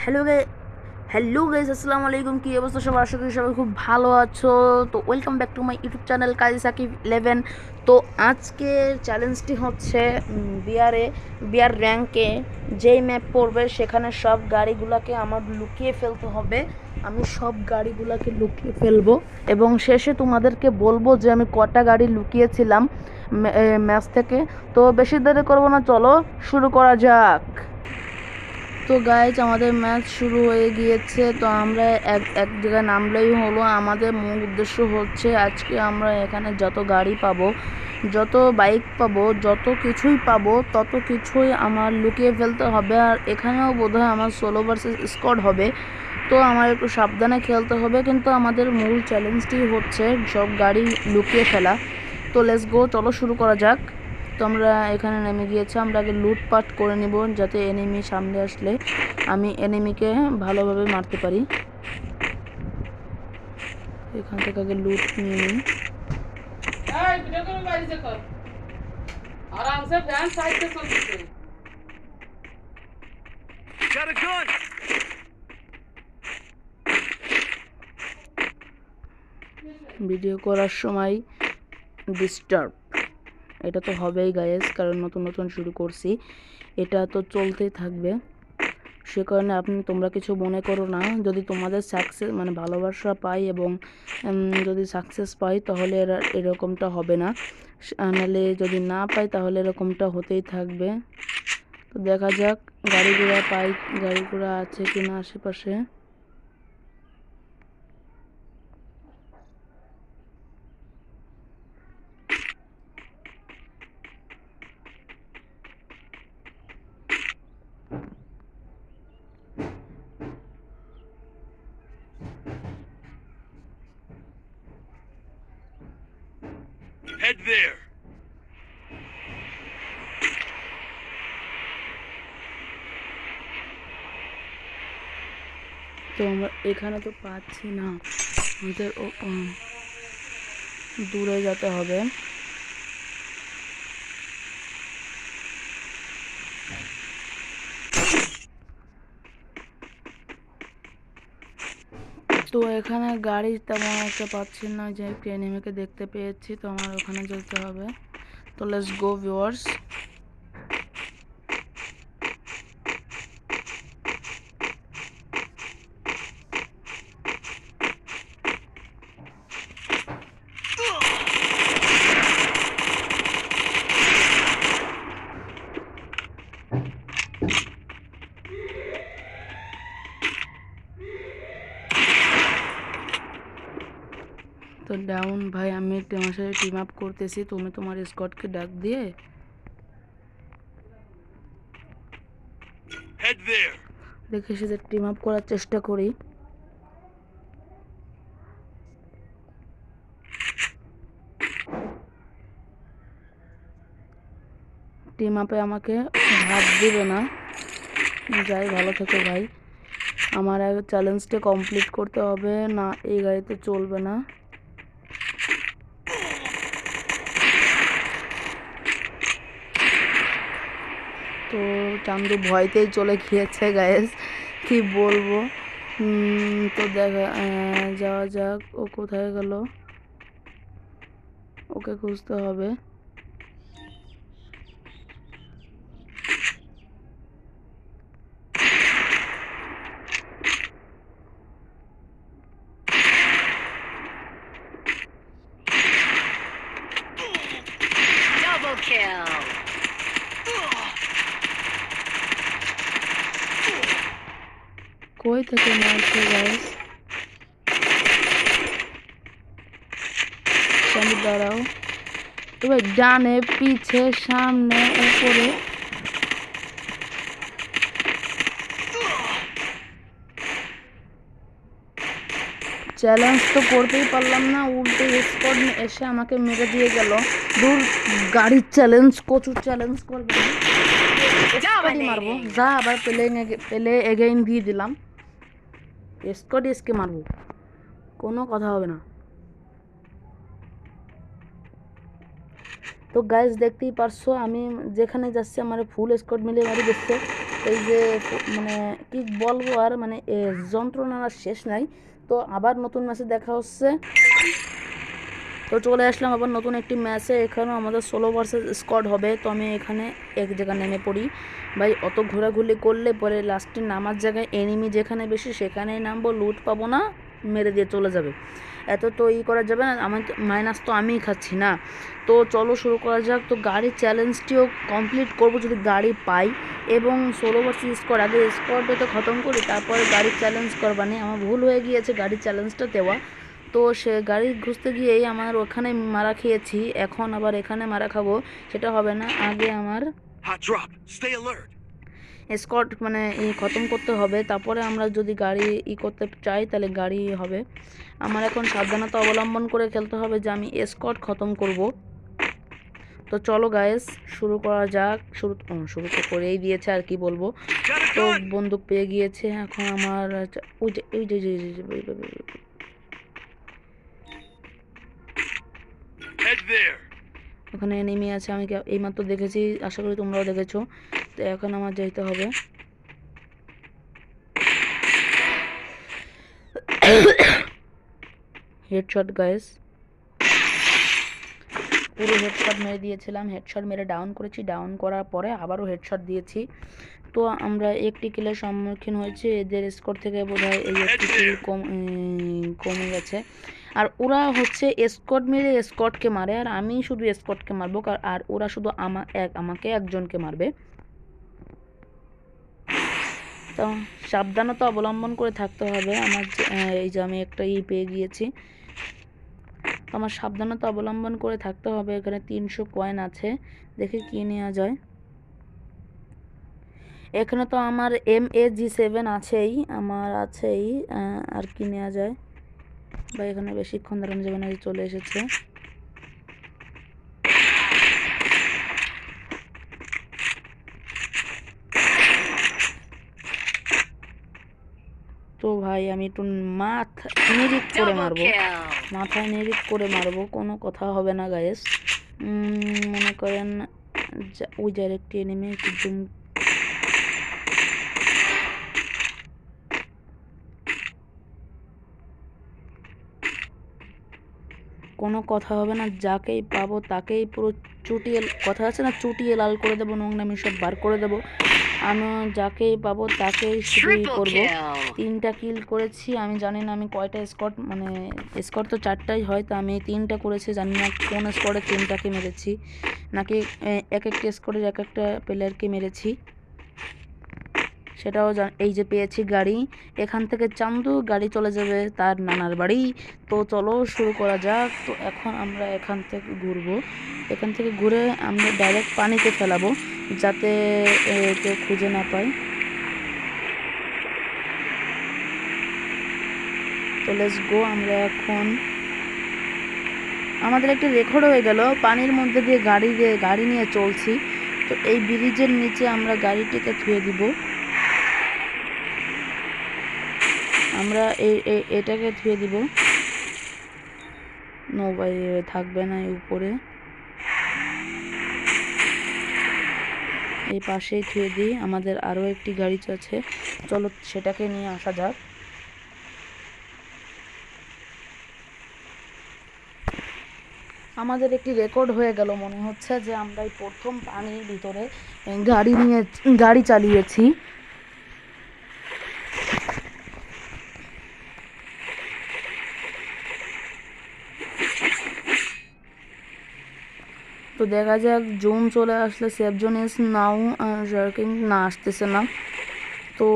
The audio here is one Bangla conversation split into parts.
হ্যালো গে হ্যালো গাইজ আসসালামু আলাইকুম, কী অবস্থা সবার? আশা করি সবাই খুব ভালো আছো। তো welcome back to my YouTube channel Kazi Shakib eleven তো আজকের চ্যালেঞ্জটি হচ্ছে বিয়ারে বিয়ার র্যাঙ্কে যেই ম্যাপ পড়বে, সেখানে সব গাড়িগুলোকে আমার লুকিয়ে ফেলতে হবে। আমি সব গাড়িগুলোকে লুকিয়ে ফেলব। এবং শেষে তোমাদেরকে বলব যে, আমি কটা গাড়ি লুকিয়েছিলাম ম্যাচ থেকে। তো বেশি দেরি করব না, চলো শুরু করা যাক। তো গাইজ আমাদের ম্যাচ শুরু হয়ে গিয়েছে। তো আমরা এক এক জায়গায় নামলেই হলো। আমাদের মূল উদ্দেশ্য হচ্ছে আজকে আমরা এখানে যত গাড়ি পাবো, যত বাইক পাবো, যত কিছুই পাবো, তত কিছুই আমার লুকিয়ে ফেলতে হবে। আর এখানেও বোধহয় আমার ষোলো ভার্সেস স্কোয়াড হবে। তো আমার একটু সাবধানে খেলতে হবে। কিন্তু আমাদের মূল চ্যালেঞ্জটি হচ্ছে সব গাড়ি লুকিয়ে ফেলা। তো লেটস গো চলো শুরু করা যাক। তো আমরা এখানে নেমে গিয়েছি আমরা আগে লুটপাট করে নিব যাতে এনিমি সামনে আসলে আমি এনিমিকে ভালোভাবে মারতে পারি। এখান থেকে আগে লুট নিয়ে নিই। এই ভিডিও করে বাইরে যে কর আরামসে ফ্যান সাইডে চলতেছে। Got a gun! ভিডিও করার সময় ডিস্টার্ব এটা তো হবেই গায়েস কারণ নতুন নতুন শুরু করছি। এটা তো চলতেই থাকবে। সে কারণে আপনি, তোমরা কিছু মনে করো না। যদি তোমাদের সাকসেস মানে ভালোবাসা পাই এবং যদি সাকসেস পাই, তাহলে এরা, এরকমটা হবে না। নাহলে যদি না পাই, তাহলে এরকমটা হতেই থাকবে। তো দেখা যাক, গাড়ি ঘোড়া পাই, গাড়ি ঘোড়া আছে কি না আশেপাশে। There! তো আমরা এখানে তো পাচ্ছি না আমাদের দূরে যেতে হবে তো এখানে গাড়ি তেমন একটা পাচ্ছি না, যে একটু এনিমিকে দেখতে পেয়েছি, তো আমার ওখানে যেতে হবে। তো লেটস গো ভিউয়ার্স তো ডাউন ভাই আমি তোমার সাথে টিম আপ করতেছি। তুমি তোমার স্কটকে ডাক দিয়ে! দেখে সাথে টিম আপ করার চেষ্টা করি। টিম আপে আমাকে ভাব দিবে না। যাই ভালো থেকো ভাই। আমার চ্যালেঞ্জটা কমপ্লিট করতে হবে না এই গাড়িতে চলবে না তো চান্দু ভয়তেই চলে গিয়েছে গায়েস কি বলব? তো দেখা যাওয়া যাক, ও কোথায় গেল? ওকে খুঁজতে হবে। চান্দু দাঁড়াও। এবার ডানে পিছে সামনে উপরে। চ্যালেঞ্জ তো করতেই পারলাম না উল্টে স্পট এসে আমাকে মেরে দিয়ে গেল। দূর গাড়ির চ্যালেঞ্জ কচুর চ্যালেঞ্জ করবে। না। স্কটই মারবো। যা আবার পেলে পেলে এগেইন দিয়ে দিলাম। স্কট এসকে মারবো। কোনো কথা হবে না। তো গাইজ দেখতেই পারছ, আমি যেখানে যাচ্ছি, আমার ফুল স্কট মিলে মারি দেখছে এই যে মানে কি বলব আর মানে যন্ত্রণার শেষ নাই। তো আবার নতুন ম্যাচে দেখা হচ্ছে। তো চলে আসলাম আবার নতুন একটি ম্যাচে এখানেও আমাদের ষোলো ভার্সেস স্কোয়াড হবে। তো আমি এখানে এক জায়গায় নেমে পড়ি। ভাই, অত ঘোরাঘুরি করলে পরে লাস্টে নামার জায়গায় এনিমি যেখানে বেশি, সেখানেই নামবো। লুট পাবো না, মেরে দিয়ে চলে যাবে। এত তো ই করা যাবে না, আমি মাইনাস তো আমিই খাচ্ছি না। তো চলো শুরু করা যাক। তো গাড়ির চ্যালেঞ্জটিও কমপ্লিট করব যদি গাড়ি পাই। এবং ষোলো ভার্সেস স্কোয়াড আগে স্কোয়াডটা তো খতম করি, তারপরে গাড়ির চ্যালেঞ্জ করবানি আমার ভুল হয়ে গিয়েছে গাড়ির চ্যালেঞ্জটা দেওয়া। তো সে গাড়ি ঘুরতে গিয়েই আমার ওখানে মারা খেয়েছি এখন আবার এখানে মারা খাব সেটা হবে না আগে আমার. স্কট মানে ই খতম করতে হবে তারপরে আমরা যদি গাড়ি ই করতে চাই তাহলে গাড়ি হবে আমার এখন সাবধানতা অবলম্বন করে খেলতে হবে যে আমি স্কট খতম করব তো চলো গায়েস শুরু করা যাক শুরু শুরু তো করেই দিয়েছে আর কি বলব তো বন্দুক পেয়ে গিয়েছে এখন আমার ওই যে ওই যে ওখানে নেমে আছে, আমি এইমাত্র দেখেছি, আশা করি তোমরাও দেখেছ। তো এখন আমার যেতে হবে। হেডশট গাইস পুরো হেডশট মেরে দিয়েছিলাম হেডশট মেরে ডাউন করেছি ডাউন করার পরে আবারও হেডশট দিয়েছি। তো আমরা একটি কিলের সম্মুখীন হয়েছি, এদের স্কোর থেকে বোধহয় এই একটি কিল কম কমে গেছে। আর ওরা হচ্ছে স্কট মেরে স্কটকে মারে, আর আমি শুধু স্কটকে মারবো আর ওরা শুধু আমা, এক, আমাকে একজনকে মারবে। তো সাবধানতা অবলম্বন করে থাকতে হবে। আমার এই যে আমি একটা ই পেয়ে গিয়েছি। আমার সাবধানতা অবলম্বন করে থাকতে হবে। এখানে তিনশো কয়েন আছে। দেখে কি নেওয়া যায়। এখানে তো আমার এম এ জি সেভেন আছেই। আমার আছেই আর কি নেওয়া যায়? বা এখানে বেশিক্ষণ দাঁড়ানো যাবে না চলে এসেছে। তো ভাই আমি একটু মাথা নিরিক করে মারবো। মাথায় নিরিক করে মারবো কোনো কথা হবে না গায়েস মনে করেন ওই যার একটি এনিমি একদম কোনো কথা হবে না যাকেই পাবো তাকেই পুরো চুটিয়ে কথা আছে না চুটিয়ে লাল করে দেবো নোংরামি সব বার করে দেবো। আমি যাকেই পাবো তাকেই শুধুই করব। তিনটা কিল করেছি আমি জানি না আমি কয়টা স্কট মানে স্কট তো চারটাই হয় তো আমি তিনটা করেছি জানি না কোন স্কোয়াডে তিনটাকে মেরেছি। নাকি এক একটা স্কোয়াডের এক একটা প্লেয়ারকে মেরেছি। সেটাও এই যে পেয়েছি গাড়ি, এখান থেকে চান্দু গাড়ি চলে যাবে তার নানার বাড়ি। তো চলো শুরু করা যাক। তো এখন আমরা এখান থেকে ঘুরবো। এখান থেকে ঘুরে আমরা ডাইরেক্ট পানিতে ফেলাবো যাতে কেউ খুঁজে না পায়। তো লেটস গো আমরা এখন আমাদের একটা রেকর্ড হয়ে গেল। পানির মধ্যে দিয়ে গাড়ি দিয়ে গাড়ি নিয়ে চলছি। তো এই ব্রিজের নিচে আমরা গাড়িটিকে থুয়ে দিব। আমরা এই এটাকে থুয়ে দিব। নৌবাই থাকবে না এই উপরে। এই পাশেই থুয়ে দিই। আমাদের আরও একটি গাড়ি আছে চলো সেটাকে নিয়ে আসা যাক। আমাদের একটি রেকর্ড হয়ে গেল। মনে হচ্ছে যে আমরা এই প্রথম পানির ভিতরে গাড়ি নিয়ে, গাড়ি চালিয়েছি। তো দেখা যাক জোন চলে আসলে safe zone is now jerking না আসতেছে না। তো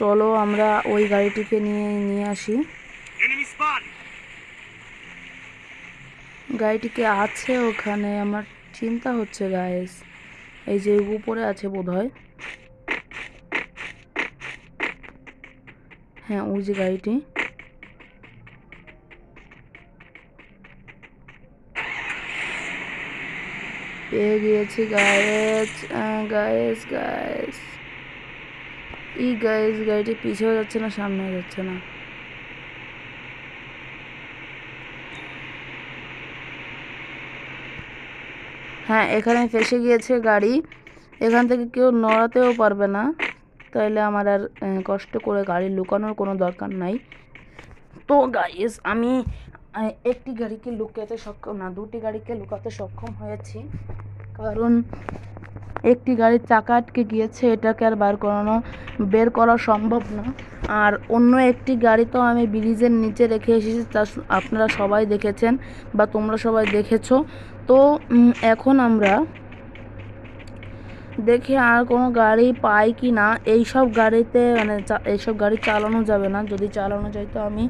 চলো আমরা ওই গাড়িটিকে নিয়ে নিয়ে আসি. গাড়িটিকে আছে ওখানে? আমার চিন্তা হচ্ছে গাইস এই যে উপরে আছে বোধ হয় হ্যাঁ ওই যে গাড়িটি। পেয়ে গিয়েছি গায়েস গায়েস গায়েস ই গায়েস গাড়িটি পিছিয়ে যাচ্ছে না, সামনে যাচ্ছে না। হ্যাঁ এখানে ফেসে গিয়েছে গাড়ি। এখান থেকে কেউ নড়াতেও পারবে না। তাহলে আমার আর কষ্ট করে গাড়ি লুকানোর কোনো দরকার নাই। তো গাইস আমি একটি গাড়িকে লুকাতে সক্ষম না, দুটি গাড়িকে লুকাতে সক্ষম হয়েছি। কারণ একটি গাড়ির চাকা আটকে গিয়েছে, এটাকে আর বার করানো, বের করা সম্ভব না। আর অন্য একটি গাড়ি তো আমি ব্রিজের নিচে রেখে এসেছি, তা আপনারা সবাই দেখেছেন বা তোমরা সবাই দেখেছ। তো এখন আমরা দেখে আর কোনো গাড়ি পাই কি না। এইসব গাড়িতে মানে এইসব গাড়ি চালানো যাবে না। যদি চালানো যায় তো আমি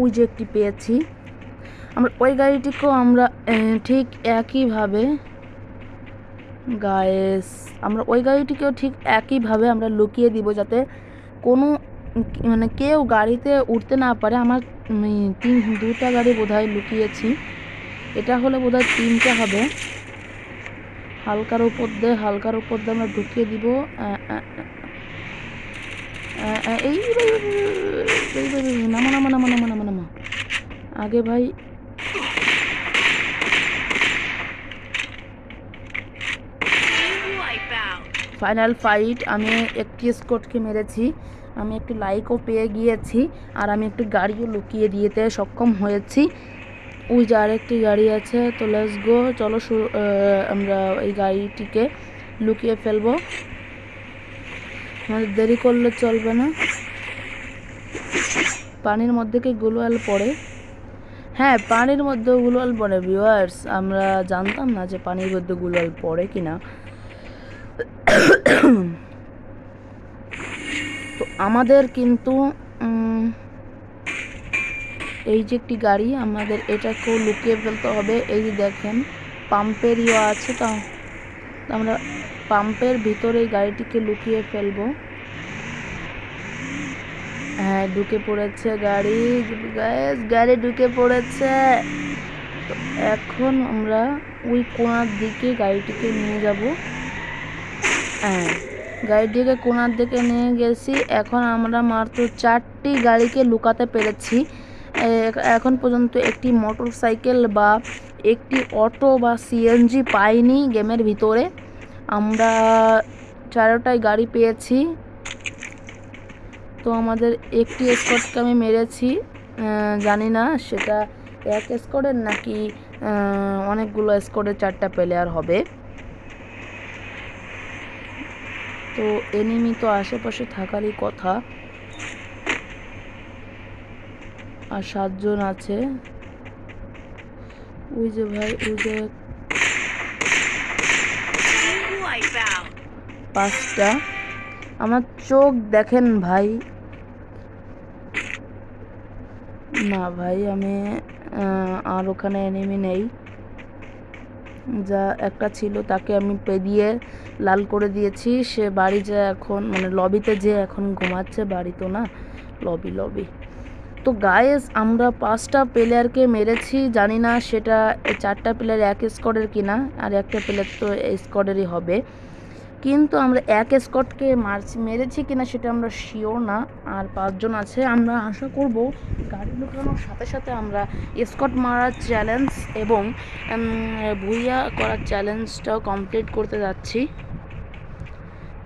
ওই যে একটি পেয়েছি। আমরা ওই গাড়িটিকেও আমরা ঠিক একইভাবে গায়েস আমরা ওই গাড়িটিকেও ঠিক একইভাবে আমরা লুকিয়ে দিব যাতে কোনো মানে কেউ গাড়িতে উঠতে না পারে আমার তিন দুটা গাড়ি বোধহয় লুকিয়েছি এটা হলে বোধহয় তিনটা হবে হালকার উপর দিয়ে হালকার উপর দিয়ে আমরা ঢুকিয়ে দিব এই, নামো নামো নামো নামো নামো নামো আগে ভাই ফাইনাল ফাইট, আমি একটি স্কটকে মেরেছি, আমি একটি লাইকও পেয়ে গিয়েছি, আর আমি একটি গাড়িও লুকিয়ে দিয়েতে সক্ষম হয়েছি। ওই যে আরেকটি গাড়ি আছে, তো লেটস গো চলো আমরা এই গাড়িটিকে লুকিয়ে ফেলব। আমাদের দেরি করলে চলবে না। পানির মধ্যে কি গুলোয়াল পড়ে? হ্যাঁ পানির মধ্যে গুলোয়াল পড়ে ভিউয়ার্স আমরা জানতাম না যে পানির মধ্যে গুলোয়াল পড়ে কিনা। তো আমাদের কিন্তু এই যে একটি গাড়ি, আমাদের এটাকেও লুকিয়ে ফেলতে হবে। এই যে দেখেন পাম্পের ইয়ে আছে তো। আমরা পাম্পের ভিতরে গাড়িটিকে লুকিয়ে ফেলব। হ্যাঁ ঢুকে পড়েছে গাড়ি। গাড়ি ঢুকে পড়েছে। এখন আমরা ওই কোনার দিকে গাড়িটিকে নিয়ে যাব। হ্যাঁ। গাড়িটিকে কোনার দিকে নিয়ে গেছি। এখন আমরা মাত্র চারটি গাড়িকে লুকাতে পেরেছি। এখন পর্যন্ত একটি মোটর সাইকেল বা একটি অটো বা সিএনজি পাইনি গেমের ভিতরে। আমরা চারোটাই গাড়ি পেয়েছি। তো আমাদের একটি স্কটকে আমি মেরেছি। জানি না সেটা এক স্কোরের নাকি অনেকগুলো স্কোরের চারটা প্লেয়ার হবে। তো এনিমি তো আশেপাশে থাকারই কথা। আর সাতজন আছে। ওই যে ভাই, ওই যে পাঁচটা। আমার চোখ দেখেন ভাই। না ভাই, আমি আর ওখানে এনিমি নেই। যা একটা ছিল তাকে আমি পেদিয়ে লাল করে দিয়েছি। সে বাড়ি যে এখন মানে লবিতে যে এখন ঘুমাচ্ছে বাড়ি তো না, লবি লবি। তো গায়েস আমরা পাঁচটা প্লেয়ারকে মেরেছি, জানি না সেটা চারটা প্লেয়ার এক স্কোয়াডের কিনা, আর একটা প্লেয়ার তো স্কোয়াডেরই হবে। কিন্তু আমরা এক স্কটকে মারছি, মেরেছি কিনা সেটা আমরা শিওর না, আর পাঁচজন আছে। আমরা আশা করব গাড়ি লুকানোর সাথে সাথে আমরা স্কট মারার চ্যালেঞ্জ এবং ভুইয়া করার চ্যালেঞ্জটাও কমপ্লিট করতে যাচ্ছি।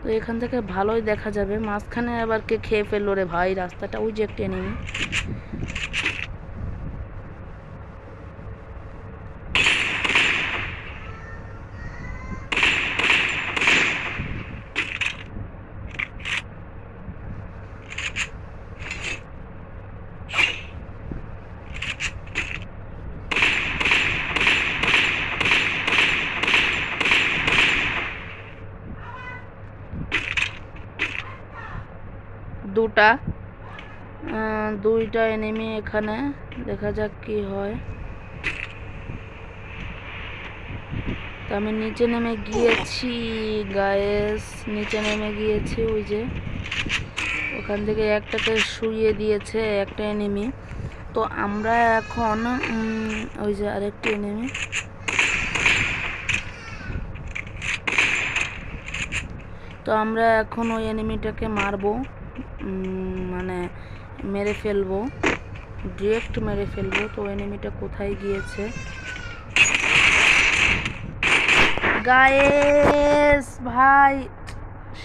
তো এখান থেকে ভালোই দেখা যাবে। মাঝখানে আবার কে খেয়ে ফেলল রে ভাই? রাস্তাটা ওই যে একটা এনিমি দুটা। দুইটা এনিমি এখানে। দেখা যাক কি হয়। আমি নিচে নেমে গিয়েছি গায়েস নিচে নেমে গিয়েছি, ওই যে। ওখান থেকে একটাকে শুইয়ে দিয়েছে একটা এনিমি তো আমরা এখন ওই যে আরেকটি এনিমি তো আমরা এখন ওই এনিমিটাকে মারবো। মানে মেরে ফেলব ডিরেক্ট মেরে ফেলব। তো এনিমিটা কোথায় গিয়েছে? গায়েস ভাই,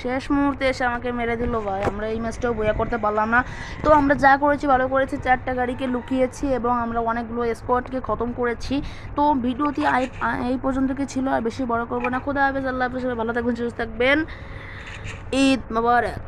শেষ মুহূর্তে এসে আমাকে মেরে দিল ভাই। আমরা এই ম্যাচটাও বইয়া করতে পারলাম না। তো আমরা যা করেছি, ভালো করেছি। চারটা গাড়িকে লুকিয়েছি এবং আমরা অনেকগুলো স্কোয়াডকে খতম করেছি। তো ভিডিওটি এই পর্যন্ত কি ছিল। আর বেশি বড় করব না। খোদা হাফেজ, আল্লাহ হাফেজ। ভালো থাকবেন, সুস্থ থাকবেন। ঈদ মোবারক।